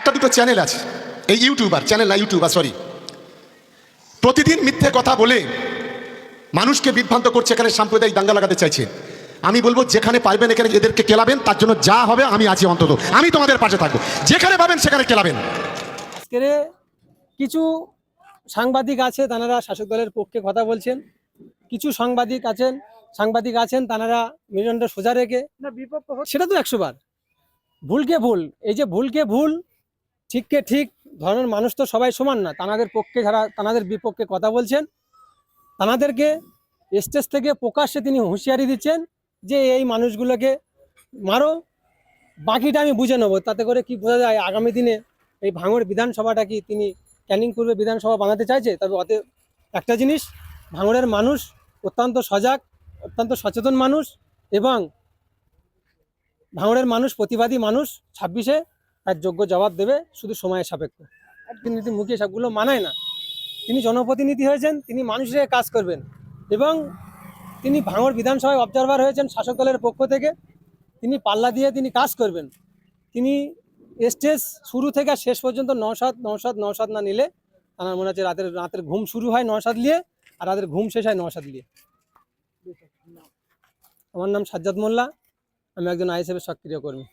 একটা দুটো চ্যানেল আছে। এই ইউটিউবার চ্যানেল না ইউটিউবার সরি প্রতিদিন মিথ্যে কথা বলে মানুষকে বিভ্রান্ত করছে এখানে সাম্প্রদায়িক দাঙ্গা লাগাতে চাইছে। আমি বলব যেখানে পারবেন এখানে এদেরকে কেলাবেন তার জন্য যা হবে আমি আছি অন্তত। আমি তোমাদের পাশে থাকব। যেখানে পাবেন সেখানে কেলাবেন। কিছু সাংবাদিক আছে তারা শাসক দলের পক্ষে কথা বলছেন। কিছু সাংবাদিক আছেন সাংবাদিক আছেন তারা মেরুদণ্ড সোজা রেখে। সেটা তো একশো বার। ভুলকে ভুল এই যে ভুলকে ভুল ঠিককে ঠিক, ধরনের মানুষ তো সবাই সমান না। তানাদের পক্ষে যারা, তানাদের বিপক্ষে কথা বলছেন, তানাদেরকে স্টেজ থেকে প্রকাশ্যে তিনি হুঁশিয়ারি দিচ্ছেন যে এই মানুষগুলোকে মারো, বাকিটা আমি বুঝে নেব। তাতে করে কি বোঝা যায়, আগামী দিনে এই ভাঙড় বিধানসভাটা কি তিনি ক্যানিং পূর্বে বিধানসভা বানাতে চাইছে? তবে অতে একটা জিনিস, ভাঙড়ের মানুষ অত্যন্ত সজাগ, অত্যন্ত সচেতন মানুষ এবং ভাঙড়ের মানুষ প্রতিবাদী মানুষ ছাব্বিশে তার যোগ্য জবাব দেবে শুধু সময়ের সাপেক্ষ। রাজনীতি মুখে সবগুলো মানায় না। তিনি জনপ্রতিনিধি হয়েছেন, তিনি মানুষের কাজ করবেন এবং তিনি ভাঙড় বিধানসভায় অবজারভার হয়েছেন শাসক দলের পক্ষ থেকে। তিনি পাল্লা দিয়ে তিনি কাজ করবেন। তিনি স্টেজ শুরু থেকে শেষ পর্যন্ত নসাদ নসাদ নসাদ না নিলে আমার মনে হচ্ছে রাতের রাতের ঘুম শুরু হয় নসাদ নিয়ে আর রাতের ঘুম শেষ হয় নসাদ নিয়ে। আমার নাম সাজ্জাদ মোল্লা, আমি একজন আইএসএফের সক্রিয় কর্মী।